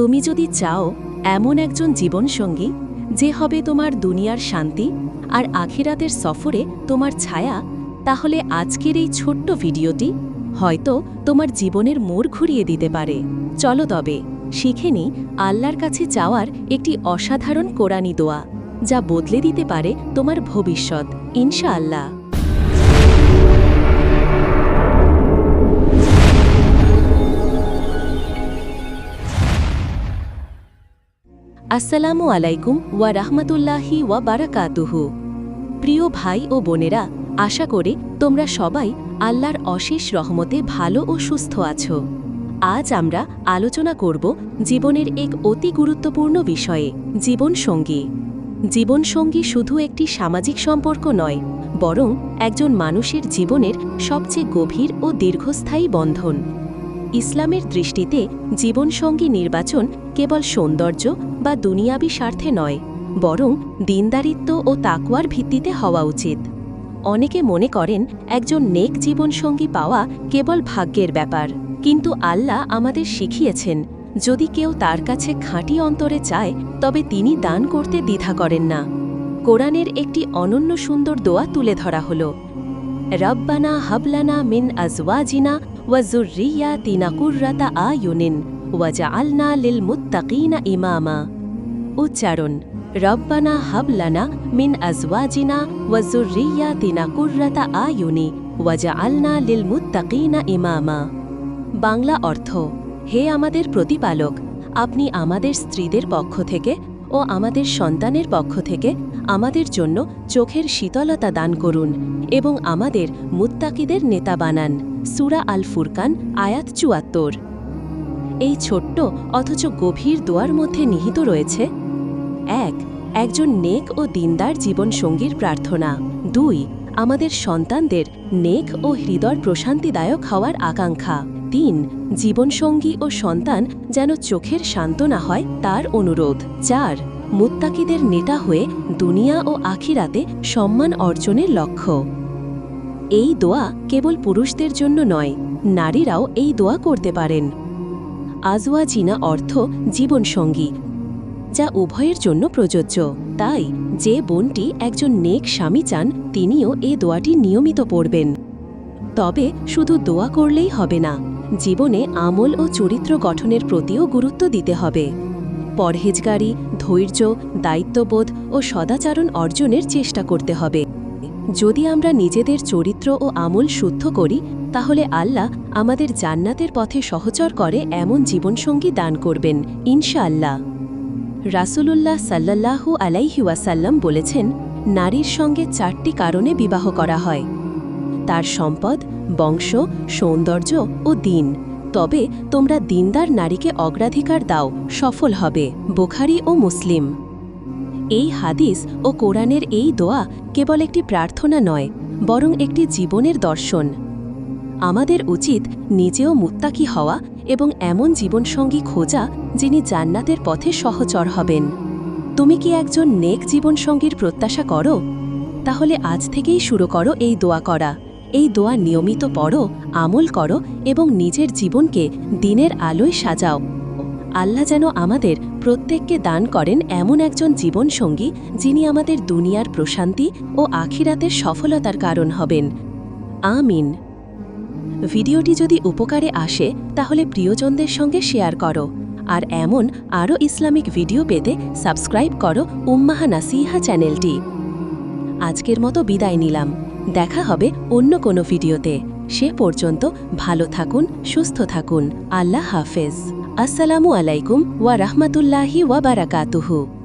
তুমি যদি চাও এমন একজন জীবনসঙ্গী, যে হবে তোমার দুনিয়ার শান্তি আর আখিরাতের সফরে তোমার ছায়া, তাহলে আজকের এই ছোট্ট ভিডিওটি হয়তো তোমার জীবনের মোড় ঘুরিয়ে দিতে পারে। চলো তবে, শিখে নি আল্লাহর কাছে চাওয়ার একটি অসাধারণ কোরআনি দোয়া, যা বদলে দিতে পারে তোমার ভবিষ্যৎ, ইনশাআল্লাহ। আসসালামু আলাইকুম ওয়া রাহমাতুল্লাহি ওয়া বারাকাতুহু। প্রিয় ভাই ও বোনেরা, আশা করে তোমরা সবাই আল্লাহর অশেষ রহমতে ভালো ও সুস্থ আছো। আজ আমরা আলোচনা করব জীবনের এক অতি গুরুত্বপূর্ণ বিষয়ে, জীবনসঙ্গী। জীবনসঙ্গী শুধু একটি সামাজিক সম্পর্ক নয়, বরং একজন মানুষের জীবনের সবচেয়ে গভীর ও দীর্ঘস্থায়ী বন্ধন। ইসলামের দৃষ্টিতে জীবনসঙ্গী নির্বাচন কেবল সৌন্দর্য বা দুনিয়াবি স্বার্থে নয়, বরং দিনদারিত্ব ও তাকুয়ার ভিত্তিতে হওয়া উচিত। অনেকে মনে করেন, একজন নেক জীবনসঙ্গী পাওয়া কেবল ভাগ্যের ব্যাপার। কিন্তু আল্লাহ আমাদের শিখিয়েছেন, যদি কেউ তার কাছে খাঁটি অন্তরে চায়, তবে তিনি দান করতে দ্বিধা করেন না। কোরআনের একটি অনন্য সুন্দর দোয়া তুলে ধরা হল, রব্বানা হাবলানা মিন আজওয়াজিনা ওয়াজুরিয়া তিনাকুর্রাতা আ কুর্রাতা আয়ুনিন ওয়াজআলনা লিল মুত্তাকিনা ইমামা উচ্চারণ, রব্বানা হাবলানা মিন আজওয়াজিনা ওয়াজুরিয়াতিনা কুর্রাতা আয়ুনি ওয়াজআলনা লিল মুত্তাকিনা ইমামা। বাংলা অর্থ, হে আমাদের প্রতিপালক, আপনি আমাদের স্ত্রীদের পক্ষ থেকে ও আমাদের সন্তানের পক্ষ থেকে আমাদের জন্য চোখের শীতলতা দান করুন এবং আমাদের মুত্তাকিদের নেতা বানান। সুরা আল ফুরকান আয়াত চুয়াত্তর। এই ছোট্ট অথচ গভীর দোয়ার মধ্যে নিহিত রয়েছে। এক, একজন নেক ও দিনদার জীবনসঙ্গীর প্রার্থনা। দুই, আমাদের সন্তানদের নেক ও হৃদয় প্রশান্তিদায়ক হওয়ার আকাঙ্ক্ষা। তিন, জীবনসঙ্গী ও সন্তান যেন চোখের সান্ত্বনা হয় তার অনুরোধ। চার, মুত্তাকিদের নেতা হয়ে দুনিয়া ও আখিরাতে সম্মান অর্জনের লক্ষ্য। এই দোয়া কেবল পুরুষদের জন্য নয়, নারীরাও এই দোয়া করতে পারেন। আজওয়াজিনা অর্থ জীবনসঙ্গী, যা উভয়ের জন্য প্রযোজ্য। তাই যে বোনটি একজন নেক স্বামী চান, তিনিও এ দোয়াটি নিয়মিত পড়বেন। তবে শুধু দোয়া করলেই হবে না, জীবনে আমল ও চরিত্র গঠনের প্রতিও গুরুত্ব দিতে হবে। পরহেজগারি, ধৈর্য, দায়িত্ববোধ ও সদাচারণ অর্জনের চেষ্টা করতে হবে। যদি আমরা নিজেদের চরিত্র ও আমল শুদ্ধ করি তাহলে আল্লাহ আমাদের জান্নাতের পথে সহচর করে এমন জীবনসঙ্গী দান করবেন, ইনশাআল্লাহ। রাসূলুল্লাহ সাল্লাল্লাহু আলাইহি ওয়াসাল্লাম বলেছেন, নারীর সঙ্গে চারটি কারণে বিবাহ করা হয়। তার সম্পদ, বংশ, সৌন্দর্য ও দিন। তবে তোমরা দিনদার নারীকে অগ্রাধিকার দাও, সফল হবে, বুখারি ও মুসলিম। এই হাদিস ও কোরআনের এই দোয়া কেবল একটি প্রার্থনা নয়, বরং একটি জীবনের দর্শন। আমাদের উচিত নিজেও মুত্তাকি হওয়া এবং এমন জীবনসঙ্গী খোঁজা যিনি জান্নাতের পথে সহচর হবেন। তুমি কি একজন নেক জীবনসঙ্গীর প্রত্যাশা করো? তাহলে আজ থেকেই শুরু করো এই দোয়া করা। এই দোয়া নিয়মিত পড়ো, আমল করো এবং নিজের জীবনকে দিনের আলোয় সাজাও। আল্লাহ যেন আমাদের প্রত্যেককে দান করেন এমন একজন জীবনসঙ্গী যিনি আমাদের দুনিয়ার প্রশান্তি ও আখিরাতের সফলতার কারণ হবেন। আমিন। ভিডিওটি যদি উপকারে আসে, তাহলে প্রিয়জনদের সঙ্গে শেয়ার করো। আর এমন আরও ইসলামিক ভিডিও পেতে সাবস্ক্রাইব করো উম্মাহা নাসিহা চ্যানেলটি। আজকের মতো বিদায় নিলাম। দেখা হবে অন্য কোনো ভিডিওতে। সে পর্যন্ত ভালো থাকুন, সুস্থ থাকুন। আল্লাহ হাফেজ। আসসালামু আলাইকুম ওয়া রাহমাতুল্লাহি ওয়া বারাকাতুহু।